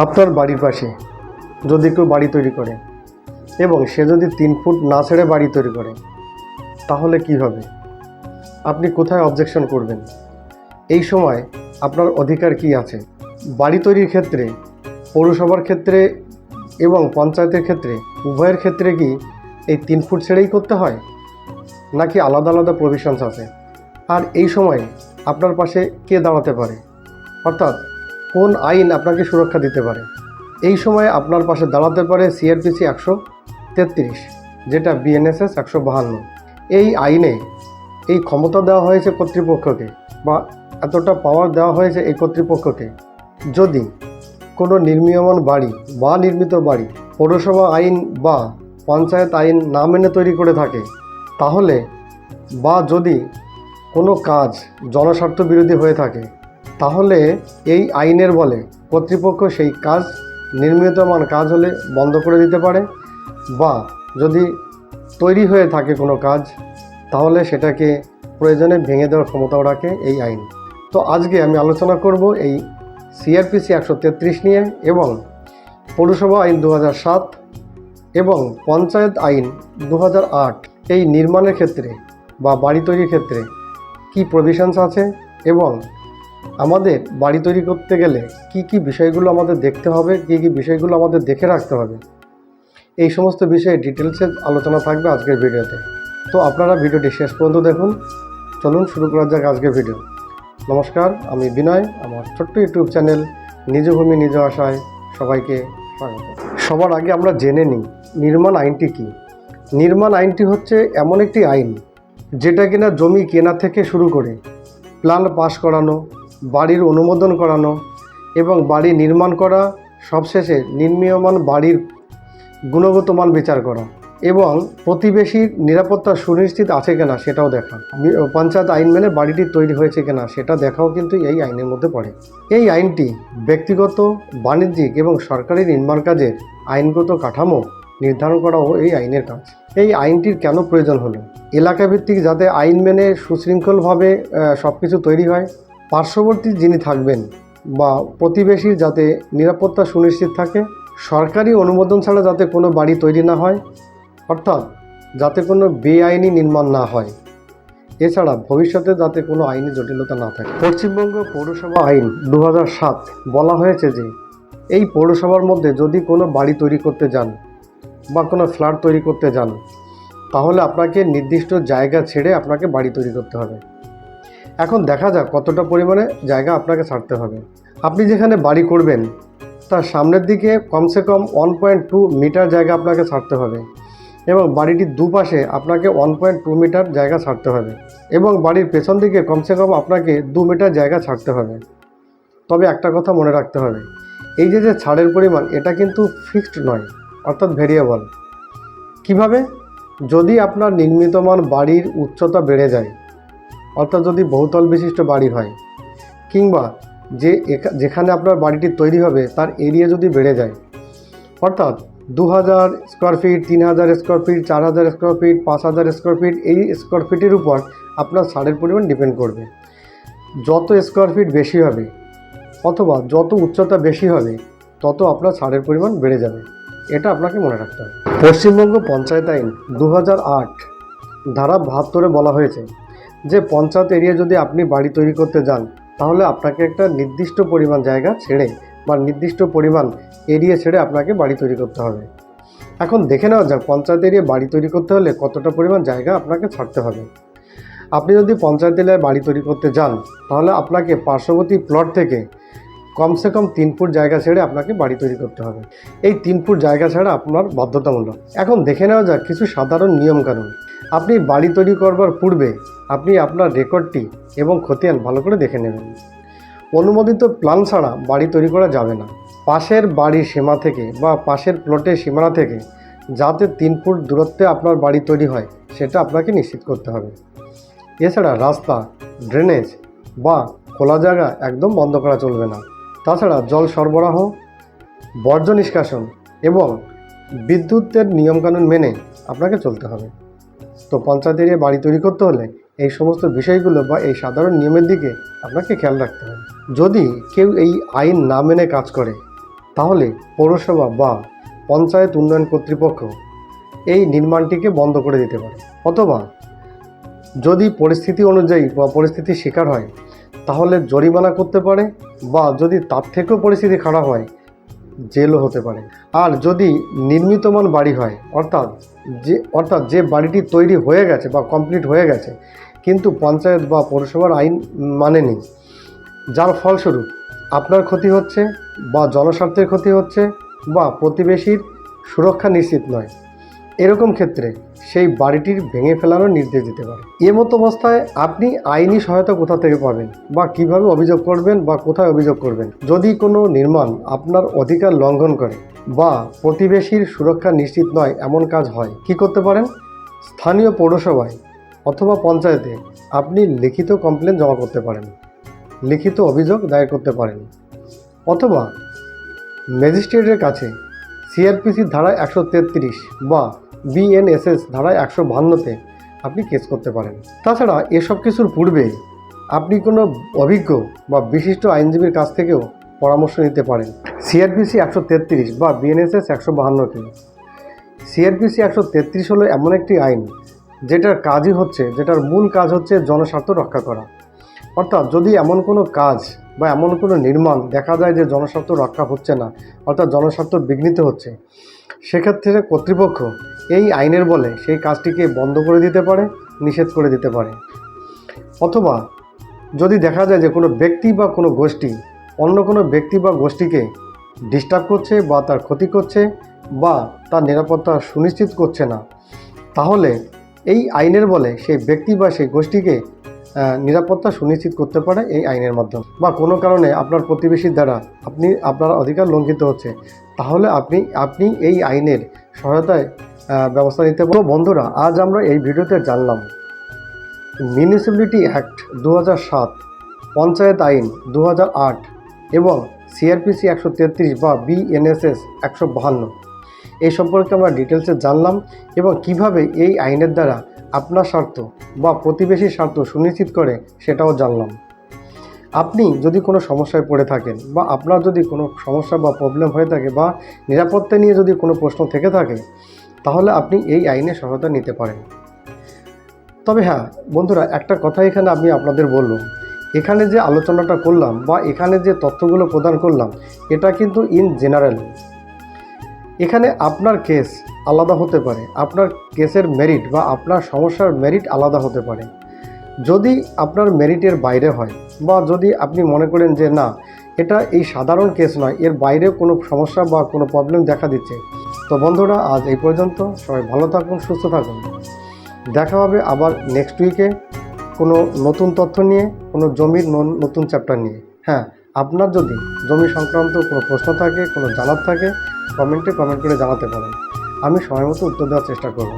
আপনার বাড়ির পাশে যদি কেউ বাড়ি তৈরি করে এবং সে যদি তিন ফুট না ছেড়ে বাড়ি তৈরি করে, তাহলে কি হবে? আপনি কোথায় অবজেকশন করবেন? এই সময় আপনার অধিকার কি আছে? বাড়ি তৈরির ক্ষেত্রে, পৌরসভার ক্ষেত্রে এবং পঞ্চায়েতের ক্ষেত্রে, উভয়ের ক্ষেত্রে কি এই তিন ফুট ছেড়েই করতে হয়? নাকি আলাদা আলাদা প্রভিশনস আছে? আর এই সময় আপনার পাশে কে দাঁড়াতে পারে? অর্থাৎ কোন আইন আপনাকে সুরক্ষা দিতে পারে? এই সময়ে আপনার পাশে দাঁড়াতে পারে সিআরপিসি একশো তেত্রিশ, যেটা বিএনএসএস একশো বাহান্ন। এই আইনে এই ক্ষমতা দেওয়া হয়েছে কর্তৃপক্ষকে বা এতটা পাওয়ার দেওয়া হয়েছে এই কর্তৃপক্ষকে। যদি কোনো নির্মীয়মান বাড়ি বা নির্মিত বাড়ি পৌরসভা আইন বা পঞ্চায়েত আইন না মেনে তৈরি করে থাকে, তাহলে বা যদি কোনো কাজ জনস্বার্থ বিরোধী হয়ে থাকে তাহলে এই আইনের বলে কর্তৃপক্ষ সেই কাজ, নির্মিতমান কাজ হলে বন্ধ করে দিতে পারে? বা যদি তৈরি হয়ে থাকে কোনো কাজ, তাহলে সেটাকে প্রয়োজনে ভেঙে দেওয়ার ক্ষমতাও রাখে এই আইন। তো আজকে আমি আলোচনা করব এই সিআরপিসি একশো তেত্রিশ নিয়ে এবং পৌরসভা আইন দু সাত এবং পঞ্চায়েত আইন দু আট। এই নির্মাণের ক্ষেত্রে বা বাড়ি তৈরির ক্ষেত্রে কি প্রভিশনস আছে এবং আমাদের বাড়ি তৈরি করতে গেলে কি কি বিষয়গুলো আমাদের দেখতে হবে, কি কি বিষয়গুলো আমাদের দেখে রাখতে হবে? এই সমস্ত বিষয়ে ডিটেলসে আলোচনা থাকবে আজকের ভিডিওতে। তো আপনারা ভিডিওটি শেষ পর্যন্ত দেখুন। চলুন শুরু করা যাক আজকের ভিডিও। নমস্কার, আমি বিনয়, আমার ছোট্ট ইউটিউব চ্যানেল নিজ ভূমি নিজ আশায় সবাইকে স্বাগত। সবার আগে আমরা জেনে নিই, নির্মাণ আইনটি কী? নির্মাণ আইনটি হচ্ছে এমন একটি আইন যেটা কিনা জমি কেনা থেকে শুরু করে প্ল্যান পাশ করানো বাড়ির অনুমোদন করানো এবং বাড়ি নির্মাণ করা, সবশেষে নির্মীয়মান বাড়ির গুণগত মান বিচার করা এবং প্রতিবেশীর নিরাপত্তা সুনিশ্চিত আছে কিনা সেটাও দেখা। পঞ্চায়েত আইন মেনে বাড়িটি তৈরি হয়েছে কিনা সেটা দেখাও কিন্তু এই আইনের মধ্যে পড়ে। এই আইনটি ব্যক্তিগত, বাণিজ্যিক এবং সরকারি নির্মাণ কাজের আইনগত কাঠামো নির্ধারণ করাও এই আইনের কাজ। এই আইনটির কেন প্রয়োজন হলো? এলাকাভিত্তিক যাতে আইন মেনে সুশৃঙ্খলভাবে সব কিছু তৈরি হয় পার্শ্ববর্তী যিনি থাকবেন বা প্রতিবেশীর যাতে নিরাপত্তা সুনিশ্চিত থাকে, সরকারি অনুমোদন ছাড়া যাতে কোনো বাড়ি তৈরি না হয়, অর্থাৎ যাতে কোনো বেআইনি নির্মাণ না হয়। এছাড়া ভবিষ্যতে যাতে কোনো আইনি জটিলতা না থাকে। পশ্চিমবঙ্গ পৌরসভা আইন দু বলা হয়েছে যে, এই পৌরসভার মধ্যে যদি কোনো বাড়ি তৈরি করতে যান বা কোনো ফ্ল্যাট তৈরি করতে যান, তাহলে আপনাকে নির্দিষ্ট জায়গা ছেড়ে আপনাকে বাড়ি তৈরি করতে হবে। এখন দেখা যাক কতটা পরিমাণে জায়গা আপনাকে ছাড়তে হবে। আপনি যেখানে বাড়ি করবেন, তার সামনের দিকে কমসে কম ওয়ান পয়েন্ট টু মিটার জায়গা আপনাকে ছাড়তে হবে এবং বাড়িটির দুপাশে আপনাকে ওয়ান পয়েন্ট টু মিটার জায়গা ছাড়তে হবে এবং বাড়ির পেছন দিকে কমসে কম আপনাকে দু মিটার জায়গা ছাড়তে হবে। তবে একটা কথা মনে রাখতে হবে, এই যে যে ছাড়ের পরিমাণ, এটা কিন্তু ফিক্সড নয়, অর্থাৎ ভেরিয়েবল কীভাবে? যদি আপনার নির্মিতমান বাড়ির উচ্চতা বেড়ে যায় অর্থাৎ যদি বহুতল বিশিষ্ট বাড়ি হয়, কিংবা যে যেখানে আপনার বাড়িটি তৈরি হবে, তার এরিয়া যদি বেড়ে যায়, অর্থাৎ দু হাজার স্কোয়ার ফিট তিন হাজার স্কোয়ার ফিট চার হাজার স্কোয়ার ফিট পাঁচ হাজার স্কোয়ার ফিট এই স্কোয়ার ফিটের উপর আপনার ছাড়ের পরিমাণ ডিপেন্ড করবে। যত স্কোয়ার ফিট বেশি হবে, অথবা যত উচ্চতা বেশি হবে, তত আপনার ছাড়ের পরিমাণ বেড়ে যাবে। এটা আপনাকে মনে রাখতে হবে। পশ্চিমবঙ্গ পঞ্চায়েত আইন দু ধারা বাহাত্তরে বলা হয়েছে যে পঞ্চায়েত এরিয়া যদি আপনি বাড়ি তৈরি করতে যান, তাহলে আপনাকে একটা নির্দিষ্ট পরিমাণ জায়গা ছেড়ে বা নির্দিষ্ট পরিমাণ এরিয়া ছেড়ে আপনাকে বাড়ি তৈরি করতে হবে। এখন দেখে নেওয়া যাক, পঞ্চায়েত এরিয়া বাড়ি তৈরি করতে হলে কতটা পরিমাণ জায়গা আপনাকে ছাড়তে হবে। আপনি যদি পঞ্চায়েত এলাকায় বাড়ি তৈরি করতে যান, তাহলে আপনাকে পার্শ্ববর্তী প্লট থেকে কমসে কম তিন ফুট জায়গা ছেড়ে আপনাকে বাড়ি তৈরি করতে হবে। এই তিন ফুট জায়গা ছাড়া আপনার বাধ্যতামূলক। এখন দেখে নেওয়া যাক কিছু সাধারণ নিয়মকানুন। আপনি বাড়ি তৈরি করবার পূর্বে আপনি আপনার রেকর্ডটি এবং খতিয়ান ভালো করে দেখে নেবেন। অনুমোদিত প্ল্যান ছাড়া বাড়ি তৈরি করা যাবে না। পাশের বাড়ির সীমা থেকে বা পাশের প্লটের সীমানা থেকে যাতে তিন ফুট দূরত্বে আপনার বাড়ি তৈরি হয়, সেটা আপনাকে নিশ্চিত করতে হবে। এছাড়া রাস্তা ড্রেনেজ বা খোলা জায়গা একদম বন্ধ করা চলবে না। তাছাড়া জল সরবরাহ, বর্জ্য নিষ্কাশন এবং বিদ্যুতের নিয়মকানুন মেনে আপনাকে চলতে হবে। তো পঞ্চায়েত এরিয়ায় বাড়ি তৈরি করতে হলে এই সমস্ত বিষয়গুলো বা এই সাধারণ নিয়মের দিকে আপনাকে খেয়াল রাখতে হবে। যদি কেউ এই আইন না মেনে কাজ করে, তাহলে পৌরসভা বা পঞ্চায়েত উন্নয়ন কর্তৃপক্ষ এই নির্মাণটিকে বন্ধ করে দিতে পারে। অথবা যদি পরিস্থিতি অনুযায়ী বা পরিস্থিতির শিকার হয়, তাহলে জরিমানা করতে পারে বা যদি তার থেকেও পরিস্থিতি খারাপ হয় জেলও হতে পারে। আর যদি নির্মিতমান বাড়ি হয়, অর্থাৎ যে অর্থাৎ যে বাড়িটি তৈরি হয়ে গেছে বা কমপ্লিট হয়ে গেছে, কিন্তু পঞ্চায়েত বা পৌরসভার আইন মানেনি যার ফলস্বরূপ আপনার ক্ষতি হচ্ছে বা জনস্বার্থের ক্ষতি হচ্ছে বা প্রতিবেশীর সুরক্ষা নিশ্চিত নয়। এরকম ক্ষেত্রে সেই বাড়িটির ভেঙে ফেলানোর নির্দেশ দিতে পারে। মতো অবস্থায় আপনি আইনি সহায়তা কোথা থেকে পাবেন বা কীভাবে অভিযোগ করবেন বা কোথায় অভিযোগ করবেন? যদি কোনো নির্মাণ আপনার অধিকার লঙ্ঘন করে বা প্রতিবেশীর সুরক্ষা নিশ্চিত নয়, এমন কাজ হয়, কি করতে পারেন? স্থানীয় পৌরসভায় অথবা পঞ্চায়েতে আপনি লিখিত কমপ্লেন জমা করতে পারেন, লিখিত অভিযোগ দায়ের করতে পারেন, অথবা ম্যাজিস্ট্রেটের কাছে সিআরপিসির ধারায় একশো তেত্রিশ বা বিএনএসএস ধারায় একশো বাহান্নতে আপনি কেস করতে পারেন। তাছাড়া এসব কিছুর পূর্বে আপনি কোনো অভিজ্ঞ বা বিশিষ্ট আইনজীবীর কাছ থেকেও পরামর্শ নিতে পারেন। সিআরপিসি একশো তেত্রিশ বা বিএনএসএস একশো বাহান্নটি সিআরপিসি একশো তেত্রিশ হলো এমন একটি আইন যেটার কাজই হচ্ছে, যেটার মূল কাজ হচ্ছে জনস্বার্থ রক্ষা করা। অর্থাৎ যদি এমন কোনো কাজ বা এমন কোনো নির্মাণ দেখা যায় যে জনস্বার্থ রক্ষা হচ্ছে না, অর্থাৎ জনস্বার্থ বিঘ্নিত হচ্ছে, সেক্ষেত্রে কর্তৃপক্ষ এই আইনের বলে সেই কাজটিকে বন্ধ করে দিতে পারে, নিষেধ করে দিতে পারে। অথবা যদি দেখা যায় যে কোনো ব্যক্তি বা কোনো গোষ্ঠী অন্য কোনো ব্যক্তি বা গোষ্ঠীকে ডিস্টার্ব করছে বা তার ক্ষতি করছে বা তার নিরাপত্তা সুনিশ্চিত করছে না, তাহলে এই আইনের বলে সেই ব্যক্তি বা সেই গোষ্ঠীকে নিরাপত্তা সুনিশ্চিত করতে পারে এই আইনের মাধ্যমে। বা কোনো কারণে আপনার প্রতিবেশীর দ্বারা আপনি, আপনার অধিকার লঙ্ঘিত হচ্ছে, তাহলে আপনি আপনি এই আইনের সহায়তায় ব্যবস্থা নিতে পারেন তো বন্ধুরা, আজ আমরা এই ভিডিওতে জানলাম মিউনিসিপ্যালিটি অ্যাক্ট দু সাত, পঞ্চায়েত আইন দু আট এবং সিআরপিসি একশো তেত্রিশ বা বিএনএসএস একশো বাহান্ন। এই সম্পর্কে আমরা ডিটেলসে জানলাম এবং কীভাবে এই আইনের দ্বারা আপনার স্বার্থ বা প্রতিবেশীর স্বার্থ সুনিশ্চিত করে সেটাও জানলাম। আপনি যদি কোনো সমস্যায় পড়ে থাকেন বা আপনার যদি কোনো সমস্যা বা প্রবলেম হয়ে থাকে বা নিরাপত্তা নিয়ে যদি কোনো প্রশ্ন থেকে থাকে তাহলে আপনি এই আইনে সহায়তা নিতে পারেন। তবে হ্যাঁ বন্ধুরা, একটা কথা এখানে আমি আপনাদের বললাম এখানে যে আলোচনাটা করলাম বা এখানে যে তথ্যগুলো প্রদান করলাম, এটা কিন্তু ইন জেনারেল এখানে আপনার কেস আলাদা হতে পারে। আপনার কেসের মেরিট বা আপনার সমস্যার মেরিট আলাদা হতে পারে। যদি আপনার মেরিটের বাইরে হয় বা যদি আপনি মনে করেন যে না, এটা এই সাধারণ কেস নয়, এর বাইরে কোনো সমস্যা বা কোনো প্রবলেম দেখা দিচ্ছে তো বন্ধুরা, আজ এই পর্যন্ত। সবাই ভালো থাকুন, সুস্থ থাকুন। দেখা হবে আবার নেক্সট উইকে কোনো নতুন তথ্য নিয়ে, কোনো জমির নতুন চ্যাপ্টার নিয়ে। হ্যাঁ আপনার যদি জমি সংক্রান্ত কোনো প্রশ্ন থাকে, কোনো জানার থাকে কমেন্টে কমেন্ট করে জানাতে পারেন। আমি সময় মতো উত্তর দেওয়ার চেষ্টা করব।